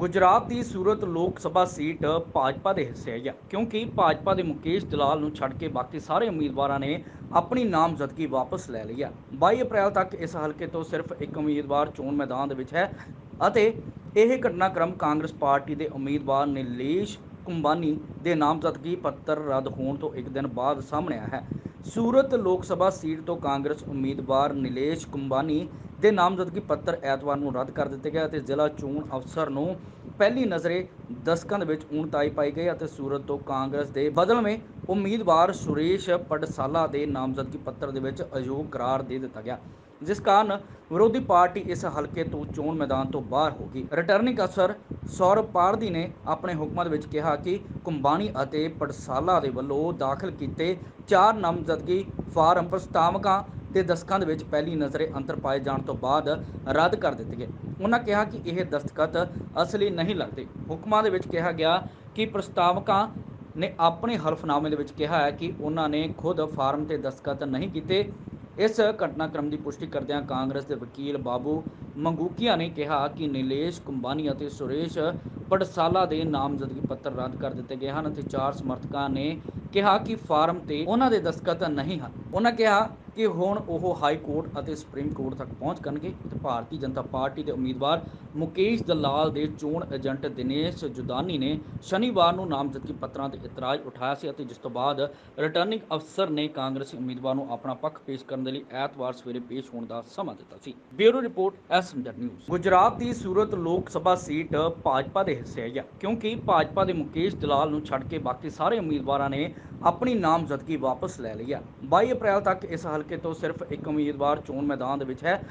ਗੁਜਰਾਤ ਦੀ ਸੂਰਤ ਲੋਕ ਸਭਾ ਸੀਟ ਭਾਜਪਾ ਦੇ ਹਿੱਸੇ ਆਈ ਹੈ ਕਿਉਂਕਿ ਭਾਜਪਾ ਦੇ ਮੁਕੇਸ਼ ਦਲਾਲ ਨੂੰ ਛੱਡ ਕੇ ਬਾਕੀ ਸਾਰੇ ਉਮੀਦਵਾਰਾਂ ਨੇ ਆਪਣੀ ਨਾਮਜ਼ਦਗੀ ਵਾਪਸ ਲੈ ਲਈ ਹੈ 22 ਅਪ੍ਰੈਲ ਤੱਕ ਇਸ ਹਲਕੇ ਤੋਂ ਸਿਰਫ ਇੱਕ ਉਮੀਦਵਾਰ ਚੋਣ ਮੈਦਾਨ ਦੇ ਵਿੱਚ ਹੈ ਅਤੇ ਇਹ ਘਟਨਾਕ੍ਰਮ ਕਾਂਗਰਸ ਪਾਰਟੀ ਦੇ ਉਮੀਦਵਾਰ ਨਿਲੇਸ਼ ਕੁੰਬਾਨੀ ਦੇ ਨਾਮਜ਼ਦਗੀ ਪੱਤਰ ਰੱਦ ਹੋਣ ਤੋਂ ਇੱਕ ਦਿਨ ਬਾਅਦ ਸਾਹਮਣੇ ਆਇਆ ਹੈ। ਸੂਰਤ ਲੋਕ ਸਭਾ ਸੀਟ ਤੋਂ ਕਾਂਗਰਸ ਉਮੀਦਵਾਰ ਨਿਲੇਸ਼ ਕੁੰਬਾਨੀ ਦੇ ਨਾਮਜ਼ਦਗੀ ਪੱਤਰ ਐਤਵਾਰ ਨੂੰ ਰੱਦ ਕਰ ਦਿੱਤੇ ਗਏ ਅਤੇ ਜ਼ਿਲ੍ਹਾ ਚੋਣ ਅਫਸਰ ਨੂੰ ਪਹਿਲੀ ਨਜ਼ਰੇ ਦਸਕਾਂ ਦੇ ਵਿੱਚ ਊਣਤਾਈ ਪਾਈ ਗਈ ਅਤੇ ਸੂਰਤ ਤੋਂ ਕਾਂਗਰਸ ਦੇ ਬਦਲਵੇਂ ਉਮੀਦਵਾਰ ਸੁਰੇਸ਼ ਪੜਸਾਲਾ ਦੇ ਨਾਮਜ਼ਦਗੀ ਪੱਤਰ ਦੇ ਵਿੱਚ ਅਯੋਗ ਕਰਾਰ ਦੇ ਦਿੱਤਾ ਗਿਆ। ਜਿਸ ਕਾਰਨ ਵਿਰੋਧੀ ਪਾਰਟੀ ਇਸ ਹਲਕੇ ਤੋਂ ਚੋਣ ਮੈਦਾਨ ਤੋਂ ਬਾਹਰ ਹੋ ਗਈ। ਰਿਟਰਨਿੰਗ ਅਫਸਰ ਸੌਰਵ ਪਾਰਦੀ ਨੇ ਆਪਣੇ ਹੁਕਮਾਂ ਦੇ ਵਿੱਚ ਕਿਹਾ ਕਿ ਕੁੰਬਾਣੀ ਅਤੇ ਪੜਸਾਲਾ ਦੇ ਵੱਲੋਂ ਦਾਖਲ ਕੀਤੇ ਚਾਰ ਨਾਮਜ਼ਦਗੀ ਫਾਰਮ ਪ੍ਰਸਤਾਵਕਾਂ ਤੇ ਦਸਤਖਤਾਂ ਦੇ ਵਿੱਚ ਪਹਿਲੀ ਨਜ਼ਰੇ ਅੰਤਰ ਪਾਏ ਜਾਣ ਤੋਂ ਬਾਅਦ ਰੱਦ ਕਰ ਦਿੱਤੇ ਗਏ। ਉਹਨਾਂ ਕਿਹਾ ਕਿ ਇਹ ਦਸਤਖਤ ਅਸਲੀ ਨਹੀਂ ਲੱਗਦੇ। ਹੁਕਮਾਂ ਦੇ ਵਿੱਚ ਕਿਹਾ ਗਿਆ ਕਿ ਪ੍ਰਸਤਾਵਕਾਂ ਨੇ ਆਪਣੇ ਹਲਫਨਾਮੇ ਦੇ ਵਿੱਚ ਕਿਹਾ ਹੈ ਕਿ ਉਹਨਾਂ ਨੇ ਖੁਦ ਫਾਰਮ ਤੇ ਦਸਤਖਤ ਨਹੀਂ ਕੀਤੇ। ਇਸ ਘਟਨਾਕ੍ਰਮ ਦੀ ਪੁਸ਼ਟੀ ਕਰਦਿਆਂ ਕਾਂਗਰਸ ਦੇ ਵਕੀਲ ਬਾਬੂ ਮੰਗੂਕੀਆ ਨੇ ਕਿਹਾ ਕਿ ਨਿਲੇਸ਼ ਕੁੰਬਾਨੀ ਅਤੇ ਸੁਰੇਸ਼ ਪੜਸਾਲਾ ਦੇ ਨਾਮਜ਼ਦਗੀ ਪੱਤਰ ਰੱਦ ਕਰ ਦਿੱਤੇ ਗਏ ਹਨ ਅਤੇ ਚਾਰ ਸਮਰਥਕਾਂ ਨੇ ਕਿਹਾ ਕਿ ਫਾਰਮ ਤੇ ਉਹਨਾਂ ਦੇ ਦਸਤਖਤ ਨਹੀਂ ਹਨ। ਉਹਨਾਂ ਕਿਹਾ ਕਿ ਹੁਣ ਉਹ ਹਾਈ ਕੋਰਟ ਅਤੇ ਸੁਪਰੀਮ ਕੋਰਟ ਤੱਕ ਪਹੁੰਚ ਕਰਨਗੇ। ਤੇ ਭਾਰਤੀ ਜਨਤਾ ਪਾਰਟੀ ਦੇ ਉਮੀਦਵਾਰ ਮੁਕੇਸ਼ ਦਲਾਲ ਦੇ ਚੋਣ ਏਜੰਟ ਦਿਨੇਸ਼ ਜੁਦਾਨੀ ਨੇ ਸ਼ਨੀਵਾਰ ਨੂੰ ਨਾਮਜ਼ਦਗੀ ਪੱਤਰਾਂ ਤੇ ਇਤਰਾਜ਼ ਉਠਾਇਆ ਸੀ ਅਤੇ ਜਿਸ ਤੋਂ ਬਾਅਦ ਰਿਟਰਨਿੰਗ ਅਫਸਰ ਨੇ ਕਾਂਗਰਸੀ ਉਮੀਦਵਾਰ ਨੂੰ ਆਪਣਾ ਪੱਖ ਪੇਸ਼ ਕਰਨ ਦੇ ਲਈ ਐਤਵਾਰ ਸਵੇਰੇ ਪੇਸ਼ ਹੋਣ ਦਾ ਸਮਾਂ ਦਿੱਤਾ ਸੀ। Bureau report SMZ news. Gujarat ਦੀ ਸੂਰਤ ਲੋਕ ਸਭਾ ਸੀਟ ਭਾਜਪਾ ਦੇ ਹਿੱਸੇ ਆਈ ਹੈ ਕਿਉਂਕਿ ਭਾਜਪਾ ਦੇ ਮੁਕੇਸ਼ ਦਲਾਲ ਨੂੰ ਛੱਡ ਕੇ ਬਾਕੀ ਸਾਰੇ ਉਮੀਦਵਾਰਾਂ ਨੇ ਆਪਣੀ ਨਾਮਜ਼ਦਗੀ ਵਾਪਸ ਲੈ ਲਈ ਹੈ 22 ਅਪ੍ਰੈਲ ਤੱਕ ਇਸ ਹਲਕੇ ਤੋਂ ਸਿਰਫ ਇੱਕ ਉਮੀਦਵਾਰ ਚੋਣ ਮੈਦਾਨ ਦੇ ਵਿੱਚ ਹੈ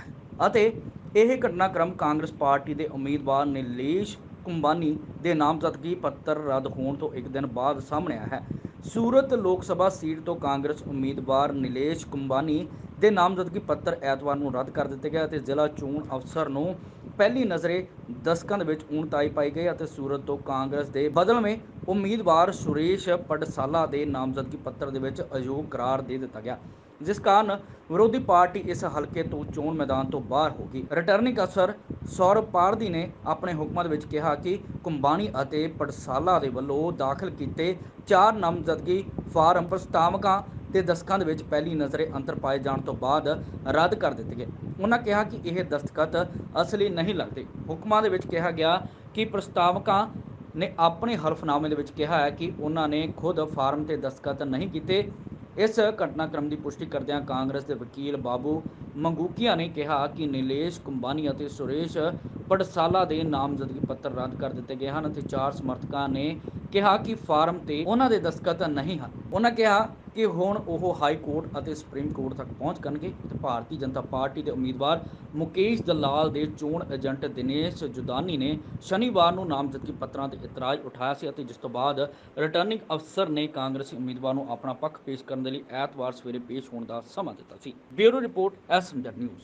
ਅਤੇ ਇਹ ਘਟਨਾਕ੍ਰਮ ਕਾਂਗਰਸ ਪਾਰਟੀ ਦੇ ਉਮੀਦਵਾਰ ਨੀਲੇਸ਼ ਕੁੰਬਾਨੀ ਦੇ ਨਾਮਜ਼ਦਗੀ ਪੱਤਰ ਰੱਦ ਹੋਣ ਤੋਂ ਇੱਕ ਦਿਨ ਬਾਅਦ ਸਾਹਮਣੇ ਆਇਆ ਹੈ। ਸੂਰਤ ਲੋਕ ਸਭਾ ਸੀਟ ਤੋਂ ਕਾਂਗਰਸ ਉਮੀਦਵਾਰ ਨਿਲੇਸ਼ ਕੁੰਬਾਨੀ ਦੇ ਨਾਮਜ਼ਦਗੀ ਪੱਤਰ ਐਤਵਾਰ ਨੂੰ ਰੱਦ ਕਰ ਦਿੱਤੇ ਗਏ ਅਤੇ ਜ਼ਿਲ੍ਹਾ ਚੋਣ ਅਫਸਰ ਨੂੰ ਪਹਿਲੀ ਨਜ਼ਰੇ ਦਸਕਾਂ ਦੇ ਵਿੱਚ ਊਣਤਾਈ ਪਾਈ ਗਈ ਅਤੇ ਸੂਰਤ ਤੋਂ ਕਾਂਗਰਸ ਦੇ ਬਦਲਵੇਂ ਉਮੀਦਵਾਰ ਸੁਰੇਸ਼ ਪਟਸਾਲਾ ਦੇ ਨਾਮਜ਼ਦਗੀ ਪੱਤਰ ਦੇ ਵਿੱਚ ਅਯੋਗ ਕਰਾਰ ਦੇ ਦਿੱਤਾ ਗਿਆ, ਜਿਸ ਕਾਰਨ ਵਿਰੋਧੀ ਪਾਰਟੀ ਇਸ ਹਲਕੇ ਤੋਂ ਚੋਣ ਮੈਦਾਨ ਤੋਂ ਬਾਹਰ ਹੋ ਗਈ। ਰਿਟਰਨਿੰਗ ਅਫਸਰ ਸੌਰਵ ਪਾਰਦੀ ਨੇ ਆਪਣੇ ਹੁਕਮਾਂ ਦੇ ਵਿੱਚ ਕਿਹਾ ਕਿ ਕੁੰਬਾਣੀ ਅਤੇ ਪਟਸਾਲਾ ਦੇ ਵੱਲੋਂ ਦਾਖਲ ਕੀਤੇ ਚਾਰ ਨਾਮਜ਼ਦਗੀ ਫਾਰਮ ਪ੍ਰਸਤਾਵਕਾਂ ਤੇ ਦਸਕਾਂ ਦੇ ਵਿੱਚ ਪਹਿਲੀ ਨਜ਼ਰੇ ਅੰਤਰ ਪਾਏ ਜਾਣ ਤੋਂ ਬਾਅਦ ਰੱਦ ਕਰ ਦਿੱਤੇ ਗਏ। ਉਹਨਾਂ ਕਿਹਾ ਕਿ ਇਹ ਦਸਤਖਤ ਅਸਲੀ ਨਹੀਂ ਲੱਗਦੇ। ਹੁਕਮਾਂ ਦੇ ਵਿੱਚ ਕਿਹਾ ਗਿਆ ਕਿ ਪ੍ਰਸਤਾਵਕਾਂ ਨੇ ਆਪਣੇ ਹਲਫਨਾਮੇ ਦੇ ਵਿੱਚ ਕਿਹਾ ਹੈ ਕਿ ਉਹਨਾਂ ਨੇ ਖੁਦ ਫਾਰਮ ਤੇ ਦਸਤਖਤ ਨਹੀਂ ਕੀਤੇ। ਇਸ ਘਟਨਾਕ੍ਰਮ ਦੀ ਪੁਸ਼ਟੀ ਕਰਦਿਆਂ ਕਾਂਗਰਸ ਦੇ ਵਕੀਲ ਬਾਬੂ ਮੰਗੂਕੀਆ ਨੇ ਕਿਹਾ ਕਿ ਨਿਲੇਸ਼ ਕੁੰਬਾਨੀ ਅਤੇ ਸੁਰੇਸ਼ ਪੜਸਾਲਾ ਦੇ ਨਾਮਜ਼ਦਗੀ ਪੱਤਰ ਰੱਦ ਕਰ ਦਿੱਤੇ ਗਏ ਹਨ ਅਤੇ ਚਾਰ ਸਮਰਥਕਾਂ ਨੇ ਕਿਹਾ ਕਿ ਫਾਰਮ ਤੇ ਉਹਨਾਂ ਦੇ ਦਸਤਖਤ ਨਹੀਂ ਹਨ। ਉਹਨਾਂ ਕਿਹਾ ਕਿ ਹੁਣ ਉਹ ਹਾਈ ਕੋਰਟ ਅਤੇ ਸੁਪਰੀਮ ਕੋਰਟ ਤੱਕ ਪਹੁੰਚ ਕਰਨਗੇ। ਤੇ ਭਾਰਤੀ ਜਨਤਾ ਪਾਰਟੀ ਦੇ ਉਮੀਦਵਾਰ ਮੁਕੇਸ਼ ਦਲਾਲ ਦੇ ਚੋਣ ਏਜੰਟ ਦਿਨੇਸ਼ ਜੁਦਾਨੀ ਨੇ ਸ਼ਨੀਵਾਰ ਨੂੰ ਨਾਮਜ਼ਦਗੀ ਪੱਤਰਾਂ ਤੇ ਇਤਰਾਜ਼ ਉਠਾਇਆ ਸੀ ਅਤੇ ਜਿਸ ਤੋਂ ਬਾਅਦ ਰਿਟਰਨਿੰਗ ਅਫਸਰ ਨੇ ਕਾਂਗਰਸੀ ਉਮੀਦਵਾਰ ਨੂੰ ਆਪਣਾ ਪੱਖ ਪੇਸ਼ ਕਰਨ ਦੇ ਲਈ ਐਤਵਾਰ ਸਵੇਰੇ ਪੇਸ਼ ਹੋਣ ਦਾ ਸਮਾਂ ਦਿੱਤਾ ਸੀ। Bureau report SMZ news.